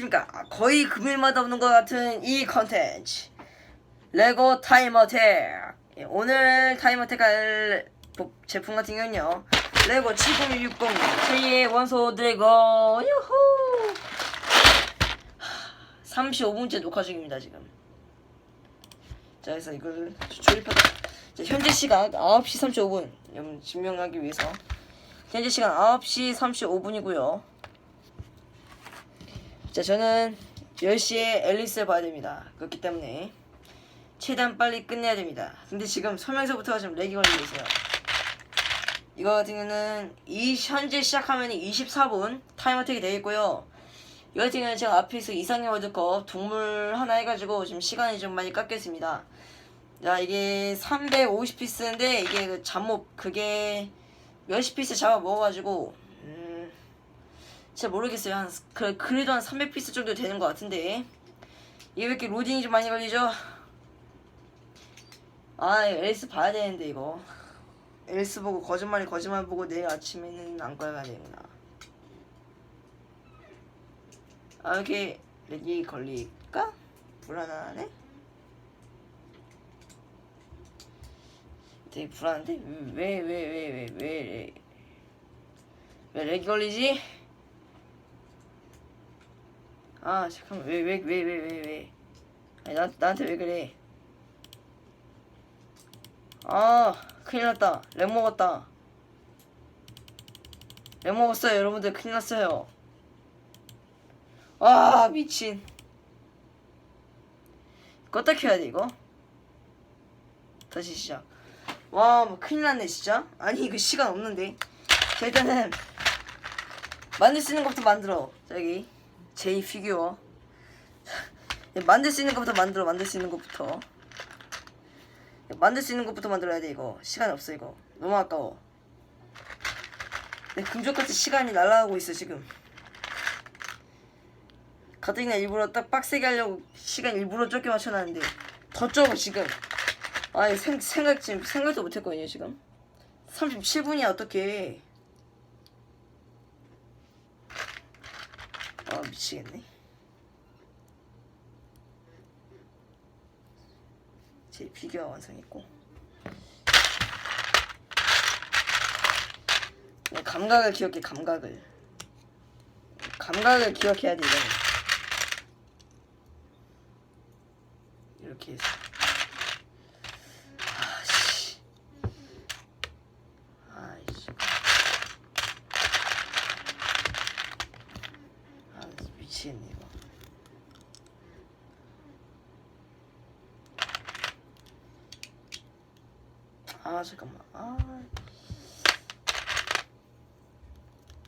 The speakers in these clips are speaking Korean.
그러니까 거의 금일마다 오는 것 같은 이 컨텐츠. 레고 타임어택 예, 오늘 타임어택 할 복- 제품 같은 경우는요. 레고 7060 제2의 원소 드래곤 유후! 35분째 녹화 중입니다 지금. 자 그래서 이걸 조립하다. 자, 현재 시각 9시 35분. 여러분 증명하기 위해서. 현재 시간 9시 35분이고요 자 저는 10시에 앨리스를 봐야 됩니다. 그렇기 때문에 최대한 빨리 끝내야 됩니다. 근데 지금 설명서부터가 좀 렉이 걸리고 있어요. 이거 같은 경우는 이 현재 시작하면 24분 타임어택이 되겠고요. 이거 같은 경우는 제가 앞에서 이상형 월드컵 동물 하나 해가지고 지금 시간이 좀 많이 깎였습니다. 자 이게 350피스인데 이게 그 잠못 그게 몇십 피스 잡아 먹어가지고 음 잘 모르겠어요 한 그, 그래도 한 300피스 정도 되는 것 같은데 이게 왜 이렇게 로딩이 좀 많이 걸리죠? 아 앨리스 봐야 되는데 이거 앨리스 보고 거짓말이 거짓말 보고 내일 아침에는 안 꺼야 되구나 아 이렇게 렉이 걸릴까? 불안하네? 되게 불안한데? 왜 왜 왜 왜 왜왜 렉이 걸리지? 아 잠깐만. 왜왜 왜 왜 왜 왜? 아니 나, 나한테 왜 그래? 아 큰일 났다. 렉 먹었다. 렉 먹었어요 여러분들. 큰일 났어요. 아 미친. 껐다 켜야 돼 이거? 다시 시작. 와 뭐 큰일 났네 진짜. 아니 이거 시간 없는데. 자 일단은 만들 수 있는 것부터 만들어. 저기 제이 피규어 만들 수 있는 것부터 만들어 만들 수 있는 것부터. 만들 수 있는 것부터 만들어야 돼 이거. 시간 없어 이거. 너무 아까워. 내 금쪽같이 시간이 날아가고 있어 지금. 가뜩이나 일부러 딱 빡세게 하려고 시간 일부러 좁게 맞춰놨는데 더 좁아 지금. 아니 생, 생각 지금 생각도 못했거든요 지금. 37분이야 어떡해 아 미치겠네. 제 피규어 완성했고. 네, 감각을 기억해 감각을. 감각을 기억해야 돼 이거는. 이렇게 해서 아씨 아이씨 아 미치겠네 이거 아 잠깐만. 아.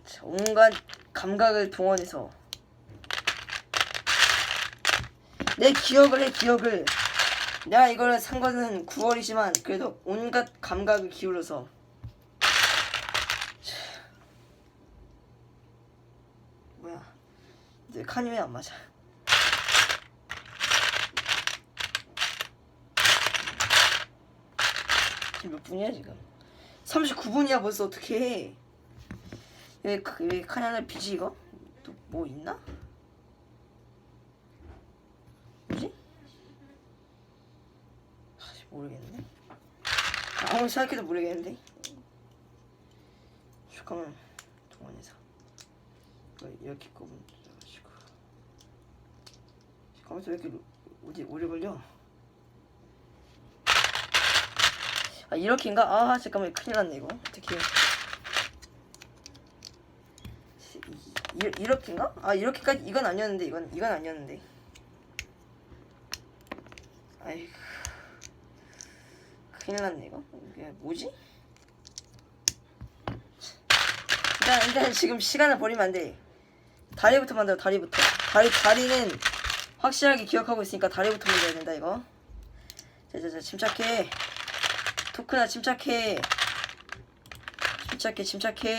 자, 온갖 감각을 동원해서. 내 기억을 해 기억을. 내가 이거를 산 거는 9월이지만 그래도 온갖 감각을 기울여서 자. 뭐야 이제 칸이 왜 안 맞아? 지금 몇 분이야 지금? 39분이야 벌써. 어떻게 해. 왜, 그- 왜 칸이 하나 비지 이거? 또 뭐 있나? 뭐지? 사실 모르겠네. 아무리 생각해도 모르겠는데? 잠깐만. 동원해서. 이렇게 돼가지고 잠깐만 왜 이렇게 어디 오래 걸려 아 이렇게인가? 아 잠깐만. 큰일 났네 이거. 어떻게 이, 이렇게인가? 아 이렇게까지 이건 아니었는데 이건 이건 아니었는데. 아이고. 큰일 났네 이거. 이게 뭐지? 일단 일단 지금 시간을 버리면 안돼. 다리부터 만들어 다리부터. 다리 다리는 확실하게 기억하고 있으니까 다리부터 만들어야 된다 이거. 자자자 침착해. 토크나 침착해. 침착해 침착해.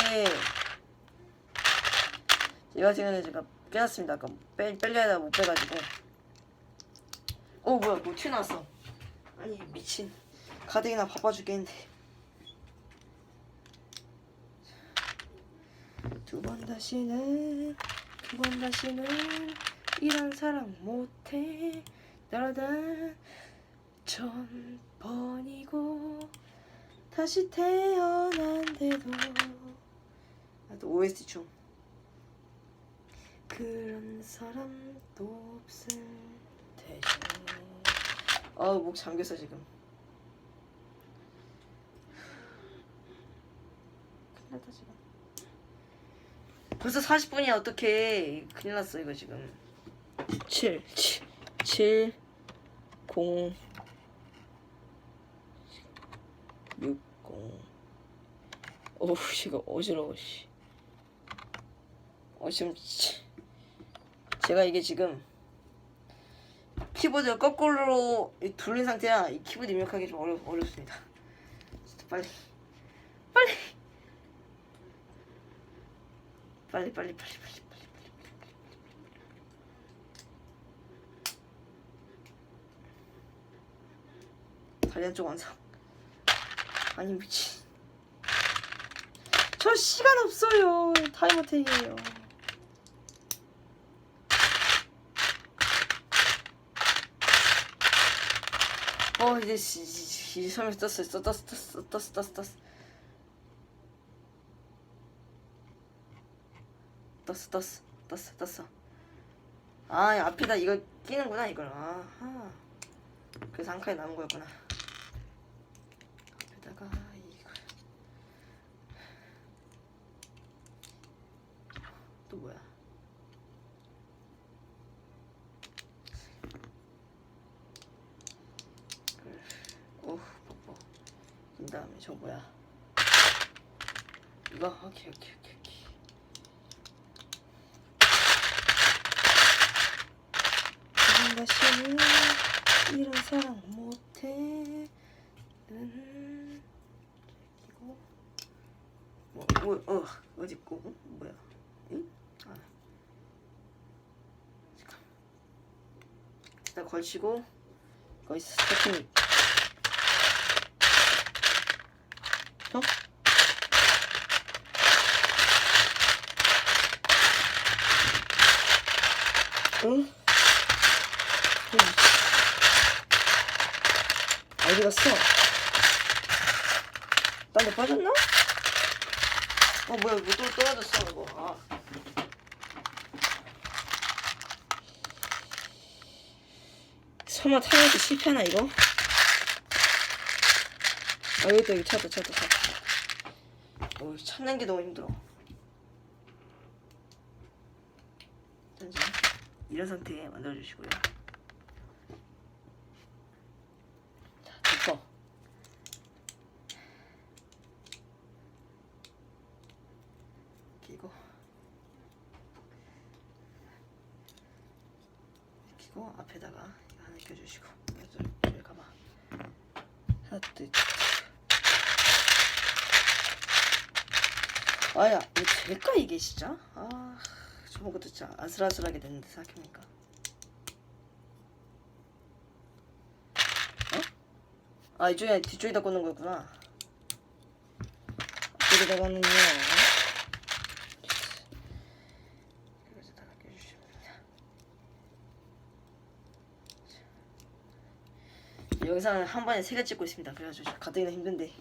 제가 같은 경우는 제가 빼놨습니다. 아까 빼, 빼려다 못 빼가지고. 어 뭐야 뭐 튀어나왔어. 아니 미친. 가뜩이나 바빠 죽겠는데. 두 번 다시는 두 번 다시는 이런 사랑 못해. 따라다 천 번이고 다시 태어난데도. 아, 또 OST 중. 그런 사람도 없을 테죠 아우 목 잠겼어 지금. 큰일 났다 지금. 벌써 40분이야. 어떡해. 큰일 났어 이거 지금 7 7 7 0 6 0 어우 이거 어지러워 씨. 어 지금 치- 제가 이게 지금 키보드 거꾸로 이 돌린 상태야 이 키보드 입력하기 좀 어려, 어렵습니다. 진짜 빨리. 빨리! 빨리 빨리 빨리 빨리 한쪽 완성. 아니 미친. 저 시간 없어요. 타이머 택이에요. 어 이제 이제 설명 떴어 떴어 떴어 떴어 떴어 떴어 떴어 떴어 떴어 떴어. 아 앞에다. 이거 끼는구나 이걸. 아하. 그래서 한 칸이 남은 거였구나 앞에다가 이걸. 또 뭐야? 오우 뽀뽀. 그 다음에 저 뭐야? 이거? 오케이 오케이 오케이 오케이. 지금 다시는 이런 사랑 못해 는 이거 뭐, 뭐, 어, 어디 있고, 어? 뭐야? 응? 아. 일단 걸치고, 거기서 스태핑. 어? 응? 어디 갔어? 딴데 빠졌나? 어 뭐야 이거 또 떨어졌어 이거 아. 설마 타이어도 실패하나 이거? 아 여기다 여기 찾았다 찾았다 찾았다 어, 찾는 게 너무 힘들어 잠시만 이런 상태에 만들어주시고요 자 됐어 끼고 끼고 앞에다가 이거 하나 껴주시고 여기 가봐. 하나 둘 아야 이거 될까 이게 진짜? 아 것도 진짜 아슬아슬하게 됐는데 생각해보니까. 어? 아 이쪽에 뒤쪽에다 꽂는 거구나. 앞쪽에다가는요 여기다가 껴주시면 됩니다 이 영상은 한 번에 세 개 찍고 있습니다. 그래가지고 가뜩이나 힘든데.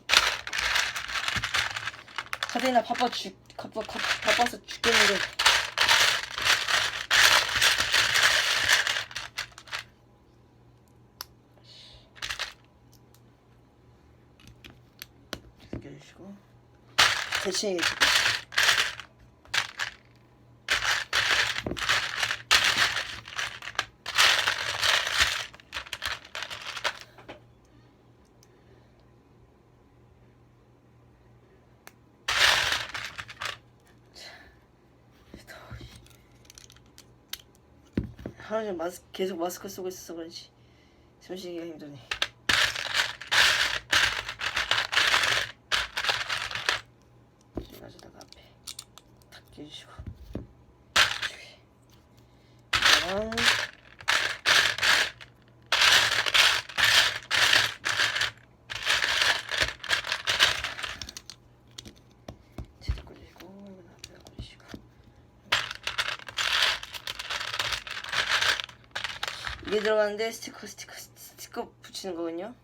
가뜩이나 바빠 죽 바빠 바, 바빠서 죽겠는데. 껴주시고. 대칭 해주고 하루 종일 마스, 계속 마스크 쓰고 있어서 그런지. 숨 쉬기가 힘드네 이 가져다가 앞에 탁 끼주시고. 이거랑 제대로 꽂으시고 이건 앞에다 꽂으시고 이게 들어가는데 스티커 스티커 스티커 붙이는 거군요.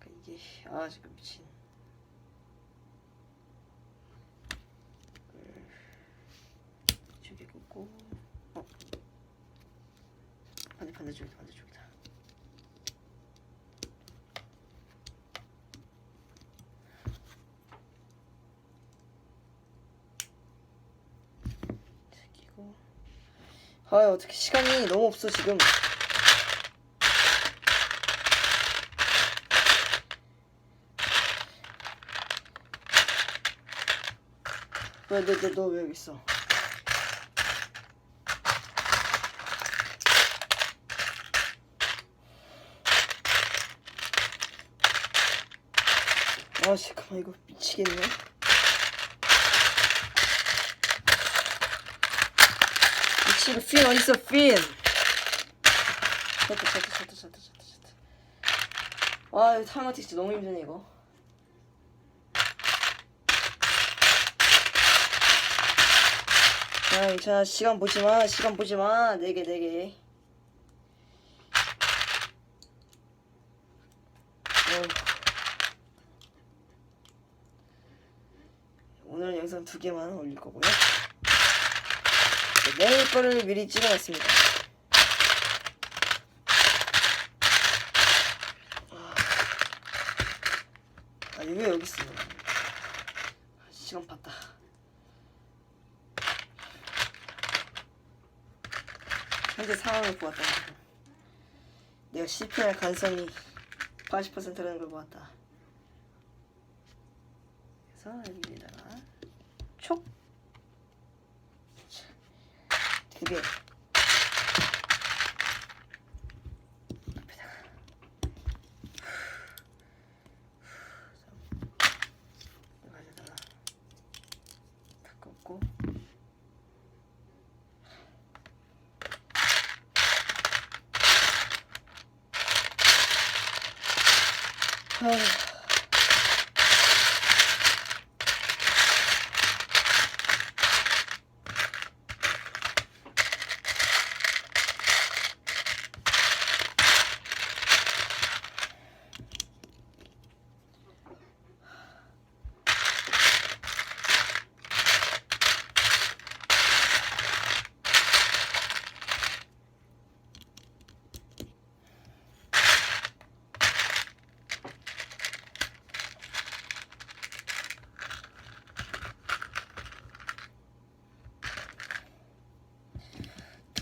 그러니까 이게 아 지금 미친. 이쪽에 꽂고 어 반대 반대쪽이다 반대쪽이다. 아 어떻게 시간이 너무 없어 지금. 왜너너 왜 여기 있어? 아 잠깐만 이거 미치겠네. 미치고 핀 어디 있어 핀? 셔터 셔터 셔터 셔터 셔터 셔터. 아 이거 타이머티 진짜 너무 힘드네 이거. 자, 자 시간 보지 마 시간 보지 마. 네 개 네 개. 어휴. 오늘 영상 두 개만 올릴 거고요. 네, 내일 거를 미리 찍어놨습니다. 아, 이게 왜 여기 있어? 아, 시간 봤다. 현재 상황을 보았다. 내가 실패할 가능성이 80%라는 걸 보았다. 그래서 여기에다가 촉. 두 개. 옆에다가. 여기다가 다 꺾고. 아.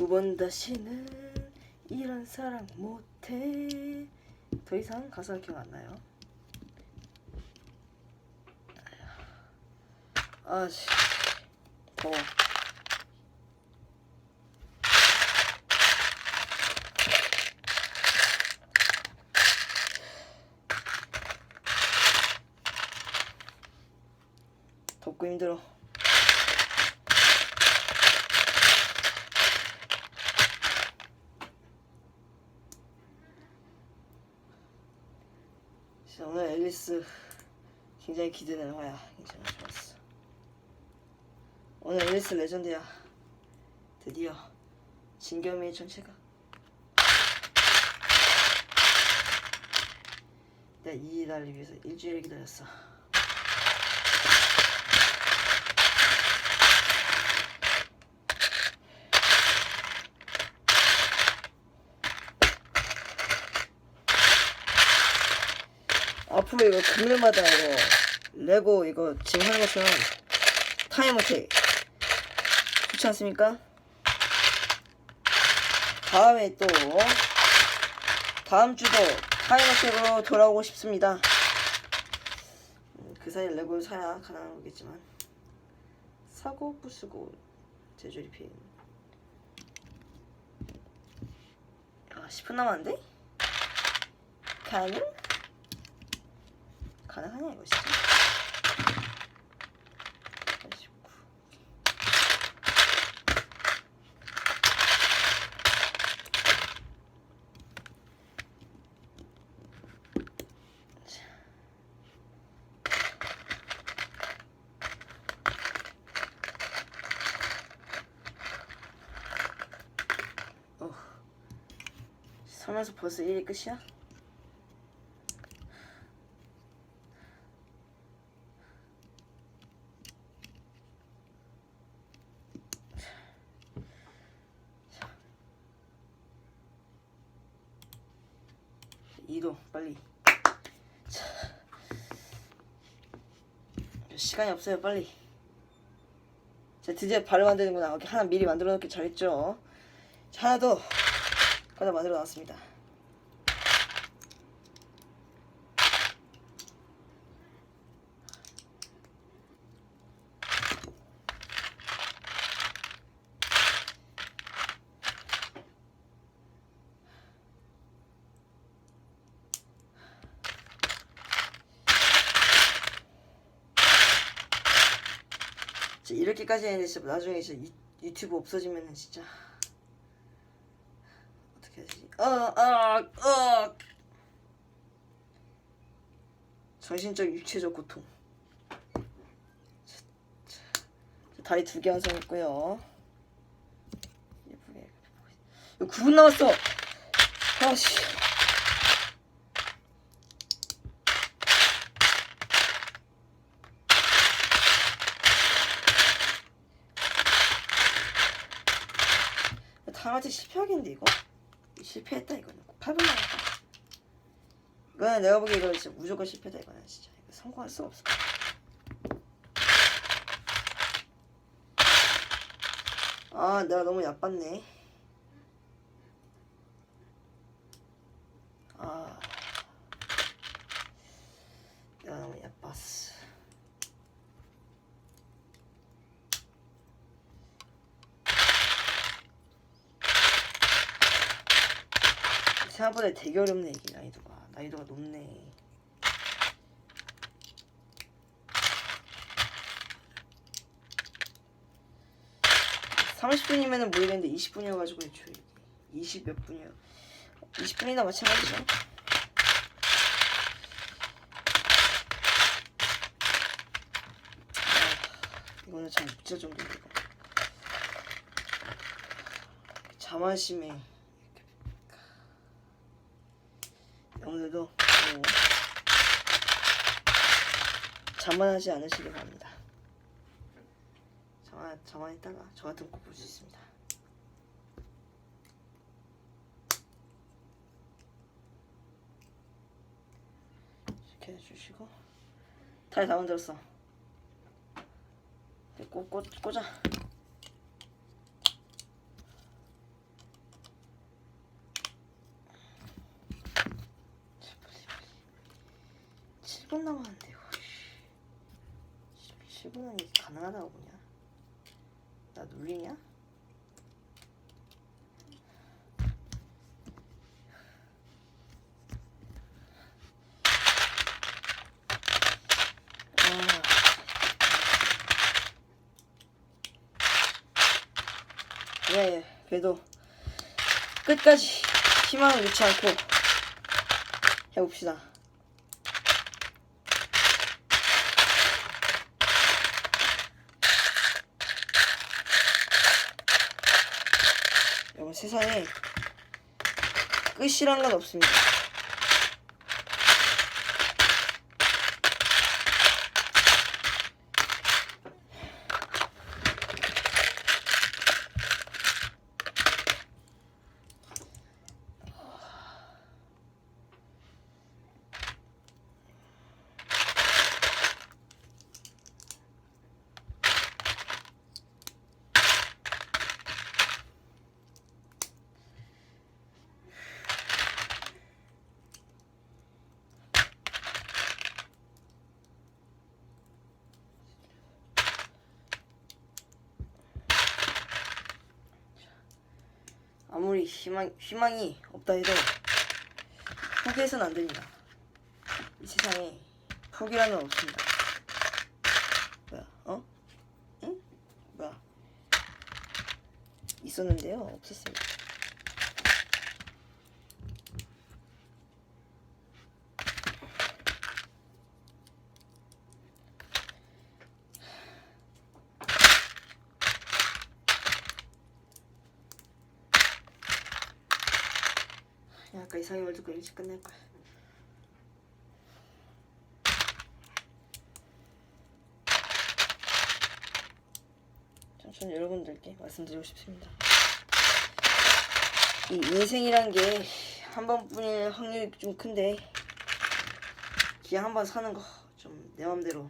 두 번 다시는 이런 사랑 못해. 더 이상 가사 기억 안 나요. 아, 씨. 더워. 덥고 힘들어. 오늘 앨리스 굉장히 기대되는 거야. 괜찮아, 좋았어. 오늘 앨리스 레전드야. 드디어 진겸이의 전체가. 내가 이 날을 위해서 일주일을 기다렸어. 앞으로 이거 금요일마다 이거 레고 이거 지금 하는 것처럼 타임 어택 좋지 않습니까? 다음에 또 다음 주도 타임 어택으로 돌아오고 싶습니다. 음, 그 사이 레고를 사야 가능한 거겠지만 사고 부수고 재조립해 아 10분 남았는데? 가능? 가능하냐 진짜? 89. 어. 설명서 벌써 1위 끝이야? 이도 빨리 자, 시간이 없어요 빨리. 자 드디어 발을 만드는구나. 오케이 하나 미리 만들어 놓기 잘했죠? 자 하나 더. 하나 만들어 놨습니다 이렇게까지 했는데 진짜 나중에 유, 유튜브 없어지면은 진짜 어떻게 하지? 어 어 어 정신적 육체적 고통. 다리 두 개 완성했고요. 예쁘게 이거 9분 남았어. 아씨. 다같이 실패하겠는데 이거? 실패했다 이거는. 8분 남았다. 이거는 내가 보기에 이거 진짜 무조건 실패다 이거는 진짜. 이거 성공할 수가 없어. 아 내가 너무 야빴네 4보다 되게 어렵네 이게 난이도가. 난이도가 높네. 30분이면은 모이겠는데 20분이어가지고 애초에 20 몇 분이요. 20분이나 마찬가지죠. 아, 이거는 참 육자 정도입니다. 자만심에 오늘도 뭐 자만하지 않으시길 바랍니다. 자만 자만했다가 저 같은 거 볼 수 있습니다. 이렇게 해주시고 다리 다 만들었어. 꽂, 꽂, 꽂아. 칠분 남았는데요. 7분은 이게 가능하다고 보냐? 나 놀리냐? 아. 예, 예, 그래도 끝까지 희망을 잃지 않고 해봅시다. 세상에 끝이란 건 없습니다. 아무리 희망, 희망이 없다 해도 포기해서는 안 됩니다. 이 세상에 포기라는 건 없습니다. 뭐야? 어? 응? 뭐야? 있었는데요. 없었습니다. 이상의 월드컵 일찍 끝낼 거야. 참, 저는 여러분들께 말씀드리고 싶습니다. 이 인생이란 게 한 번뿐일 확률이 좀 큰데 그냥 한번 사는 거 좀 내 맘대로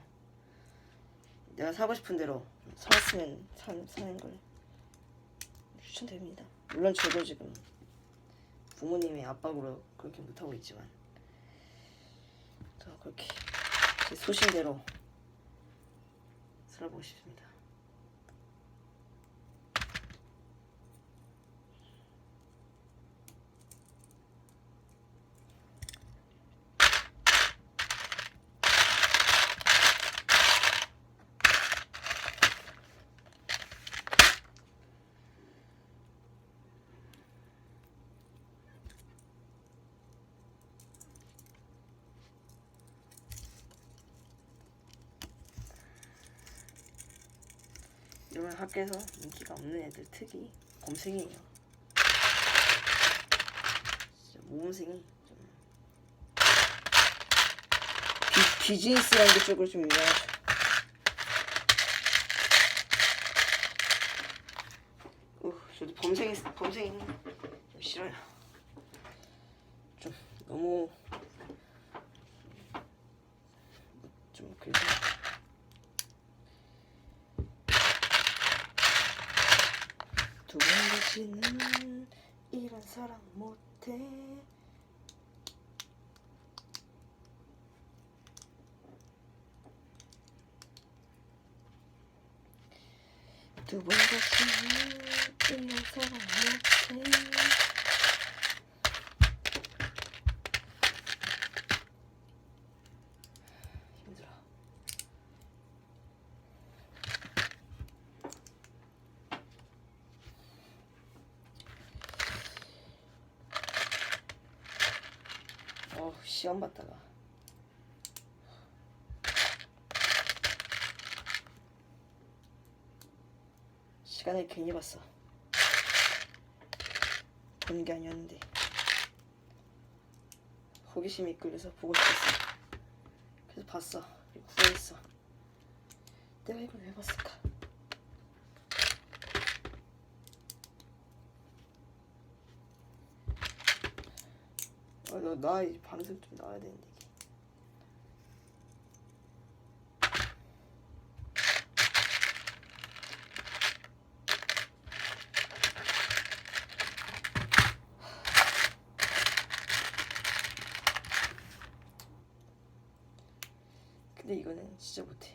내가 사고 싶은 대로 살았으면 사, 사는 걸 추천드립니다. 물론 저도 지금 부모님의 압박으로 그렇게 못하고 있지만 저 그렇게 제 소신대로 살아보고 싶습니다. 이런 학교에서 인기가 없는 애들 특이 범생이에요. 진짜 모범생이 좀 비, 비즈니스라는 게 쪽으로 좀 유명하죠. 어, 저도 범생이 범생이 좀 싫어요. 좀 너무 좀 그래서. 두 번 다시는 이런 사랑 두번 다시는 이런 사랑 못해 힘들어 어 시험 봤다가. 시간을 괜히 봤어. 보는 게 아니었는데. 호기심이 이끌려서 보고 싶었어. 그래서 봤어. 후회했어. 내가 이걸 왜 봤을까 아, 나, 나 이제 방송 좀 나와야 되는데. 근데 이거는 진짜 못해.